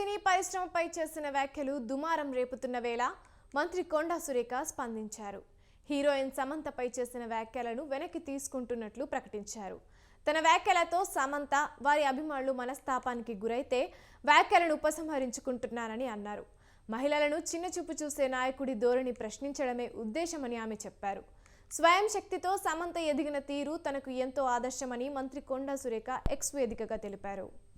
సినీ పరిశ్రమపై చేసిన వ్యాఖ్యలు దుమారం రేపుతున్న వేళ మంత్రి కొండా సురేఖ స్పందించారు. హీరోయిన్ సమంతపై చేసిన వ్యాఖ్యలను వెనక్కి తీసుకుంటున్నట్లు ప్రకటించారు. తన వ్యాఖ్యలతో సమంత వారి అభిమానులు మనస్తాపానికి గురైతే వ్యాఖ్యలను ఉపసంహరించుకుంటున్నారని అన్నారు. మహిళలను చిన్న చూపు చూసే నాయకుడి ధోరణి ప్రశ్నించడమే ఉద్దేశమని ఆమె చెప్పారు. స్వయం శక్తితో సమంత ఎదిగిన తీరు తనకు ఎంతో ఆదర్శమని మంత్రి కొండా సురేఖ ఎక్స్ వేదికగా తెలిపారు.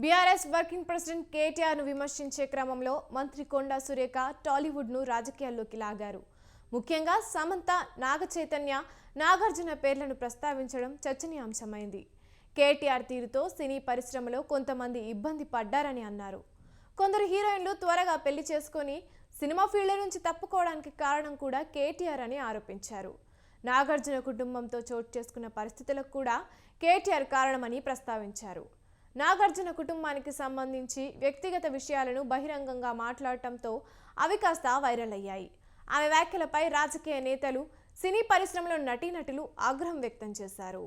బీఆర్ఎస్ వర్కింగ్ ప్రెసిడెంట్ కేటీఆర్ను విమర్శించే క్రమంలో మంత్రి కొండా సురేఖ టాలీవుడ్ను రాజకీయాల్లోకి లాగారు. ముఖ్యంగా సమంత నాగ చైతన్య నాగార్జున పేర్లను ప్రస్తావించడం చర్చనీయాంశమైంది. కేటీఆర్ తీరుతో సినీ పరిశ్రమలో కొంతమంది ఇబ్బంది పడ్డారని అన్నారు. కొందరు హీరోయిన్లు త్వరగా పెళ్ళి చేసుకొని సినిమా ఫీల్డ్ నుంచి తప్పుకోవడానికి కారణం కూడా కేటీఆర్ అని ఆరోపించారు. నాగార్జున కుటుంబంతో చోటు చేసుకున్న పరిస్థితులకు కూడా కేటీఆర్ కారణమని ప్రస్తావించారు. నాగార్జున కుటుంబానికి సంబంధించి వ్యక్తిగత విషయాలను బహిరంగంగా మాట్లాడటంతో అవి కాస్త వైరల్ అయ్యాయి. ఆమె వ్యాఖ్యలపై రాజకీయ నేతలు సినీ పరిశ్రమలో నటీనటులు ఆగ్రహం వ్యక్తం చేశారు.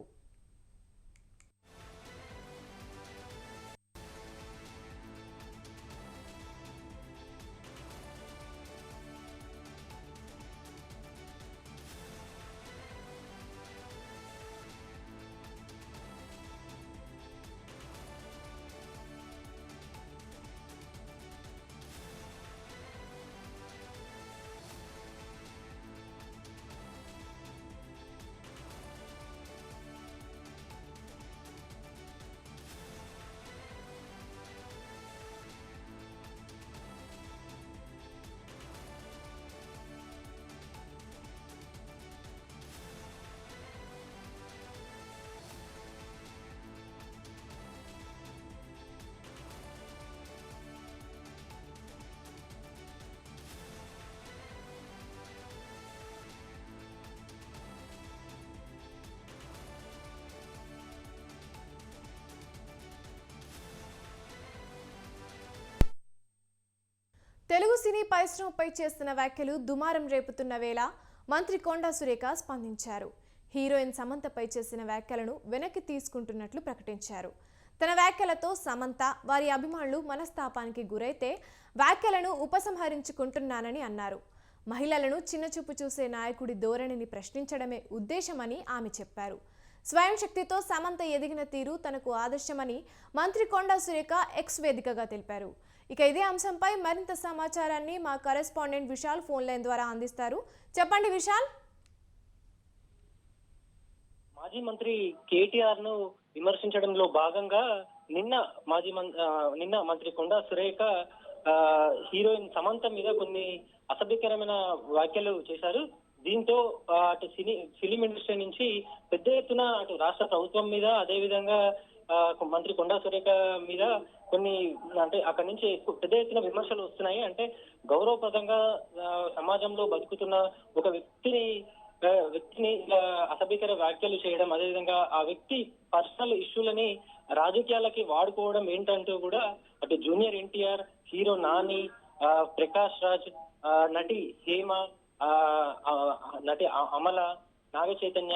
తెలుగు సినీ పరిశ్రమపై చేస్తున్న వ్యాఖ్యలు దుమారం రేపుతున్న వేళ మంత్రి కొండా సురేఖ స్పందించారు. హీరోయిన్ సమంతపై చేసిన వ్యాఖ్యలను వెనక్కి తీసుకుంటున్నట్లు ప్రకటించారు. తన వ్యాఖ్యలతో సమంత వారి అభిమానులు మనస్తాపానికి గురైతే వ్యాఖ్యలను ఉపసంహరించుకుంటున్నానని అన్నారు. మహిళలను చిన్నచూపు చూసే నాయకుడి ధోరణిని ప్రశ్నించడమే ఉద్దేశమని ఆమె చెప్పారు. స్వయం శక్తితో సమంత ఎదిగిన తీరు తనకు ఆదర్శమని మంత్రి కొండా సురేఖ ఎక్స్ వేదికగా తెలిపారు. ఇక ఇదే అంశంపై మరింత సమాచారాన్ని మా కరెస్పాండెంట్ విశాల్ ఫోన్ లైన్ ద్వారా అందిస్తారు. చెప్పండి విశాల్. మాజీ మంత్రి కేటీఆర్ను విమర్శించడంలో భాగంగా నిన్న మాజీ మంత్రి నిన్న మంత్రి కొండా సురేఖ హీరోయిన్ సమంత మీద కొన్ని అసభ్యకరమైన వ్యాఖ్యలు చేశారు. దీంతో అటు సినీ ఫిలిం ఇండస్ట్రీ నుంచి పెద్ద ఎత్తున అటు రాష్ట్ర ప్రభుత్వం మీద అదే విధంగా మంత్రి కొండా సురేఖ మీద కొన్ని అంటే అక్కడి నుంచి ఎక్కువ పెద్ద ఎత్తున విమర్శలు వస్తున్నాయి. అంటే గౌరవప్రదంగా సమాజంలో బతుకుతున్న ఒక వ్యక్తిని వ్యక్తిని అసభ్యకర వ్యాఖ్యలు చేయడం అదేవిధంగా ఆ వ్యక్తి పర్సనల్ ఇష్యూలని రాజకీయాలకి వాడుకోవడం ఏంటంటూ కూడా అటు జూనియర్ ఎన్టీఆర్ హీరో నాని ప్రకాష్ రాజ్ నటి హేమ ఆ, నటి అమల నాగ చైతన్య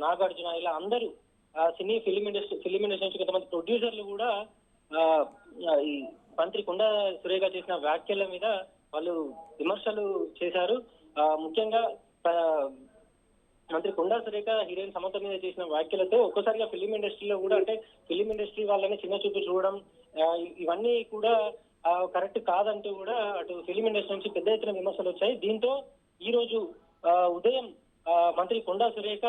నాగార్జున ఇలా అందరూ cine film industry film industry నుంచి కొంతమంది ప్రొడ్యూసర్లు కూడా ఈ మంత్రి కొండా సురేఖ చేసిన వ్యాఖ్యల మీద వాళ్ళు విమర్శలు చేశారు. ఆ, ముఖ్యంగా మంత్రి కొండా సురేఖ హీరోయిన్ సమంత మీద చేసిన వ్యాఖ్యలతో ఒక్కసారిగా ఫిలిం ఇండస్ట్రీలో కూడా అంటే ఫిలిం ఇండస్ట్రీ వాళ్ళని చిన్న చూపు చూడడం ఇవన్నీ కూడా కరెక్ట్ కాదంటూ కూడా అటు ఫిలిం ఇండస్ట్రీ నుంచి పెద్ద ఎత్తున విమర్శలు వచ్చాయి. దీంతో ఈ రోజు ఆ, ఉదయం ఆ, మంత్రి కొండా సురేఖ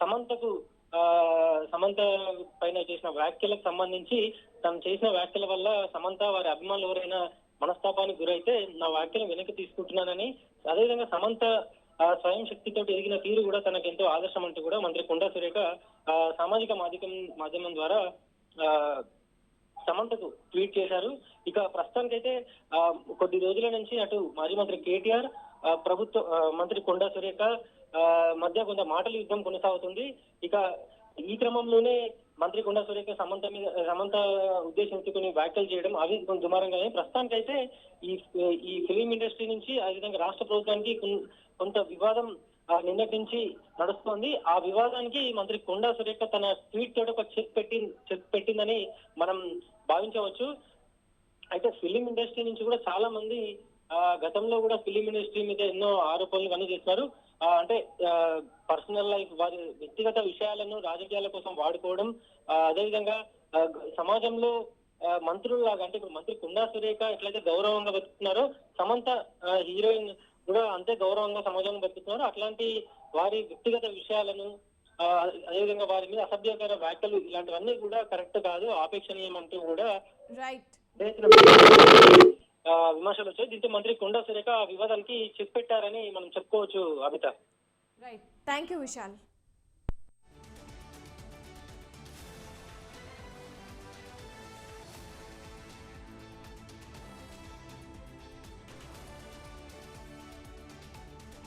సమంతకు ఆ, సమంత పైన చేసిన వ్యాఖ్యలకు సంబంధించి తను చేసిన వ్యాఖ్యల వల్ల సమంత వారి అభిమానులు ఎవరైనా మనస్తాపానికి గురైతే నా వ్యాఖ్యలు వెనక్కి తీసుకుంటున్నానని అదేవిధంగా సమంత స్వయం శక్తితో ఎదిగిన తీరు కూడా తనకు ఎంతో ఆదర్శం అంటూ కూడా మంత్రి కొండా సురేఖ సామాజిక మాధ్యమం మాధ్యమం ద్వారా ఆ, సమంతకు ట్వీట్ చేశారు. ఇక ప్రస్తుతానికైతే కొద్ది రోజుల నుంచి అటు మాజీ మంత్రి కేటీఆర్ ఆ, ప్రభుత్వ మంత్రి కొండా సురేఖ ఆ, మధ్య కొంత మాటల యుద్ధం కొనసాగుతుంది. ఇక ఈ క్రమంలోనే మంత్రి కొండా సురేఖ సమంత మీద సమంత ఉద్దేశించుకుని కొన్ని వ్యాఖ్యలు చేయడం అవి కొంచెం దుమారంగానే. ప్రస్తుతానికైతే ఈ ఈ ఫిలిం ఇండస్ట్రీ నుంచి ఆ విధంగా రాష్ట్ర ప్రభుత్వానికి కొంత వివాదం ఆ, నిన్నటి నుంచి నడుస్తోంది. ఆ వివాదానికి మంత్రి కొండా సురేఖ తన ట్వీట్ తోటి ఒక చెక్ పెట్టి చెక్ పెట్టిందని మనం భావించవచ్చు. అయితే ఫిలిం ఇండస్ట్రీ నుంచి కూడా చాలా మంది ఆ, గతంలో కూడా ఫిలిం ఇండస్ట్రీ మీద ఎన్నో ఆరోపణలు అన్నీ చేస్తున్నారు అంటే పర్సనల్ లైఫ్ వారి వ్యక్తిగత విషయాలను రాజకీయాల కోసం వాడుకోవడం అదేవిధంగా సమాజంలో ఆ, మంత్రుల్లాగా అంటే ఇప్పుడు మంత్రి కుందా సురేఖ ఎట్లయితే గౌరవంగా బతుకుతున్నారో సమంత హీరోయిన్ కూడా అంతే గౌరవంగా సమాజంలో బతుకుతున్నారు అట్లాంటి వారి వ్యక్తిగత విషయాలను అదేవిధంగా వారి మీద అసభ్యకర వ్యాఖ్యలు ఇలాంటివన్నీ కూడా కరెక్ట్ కాదు ఆపేక్షణీయం అంటూ కూడా రైట్ విమర్శలు వచ్చాయి. దీంతో మంత్రి కొండా సురేఖ ఆ వివాదానికి చెక్ పెట్టారని మనం చెప్పుకోవచ్చు Amitha. Right thank you Vishal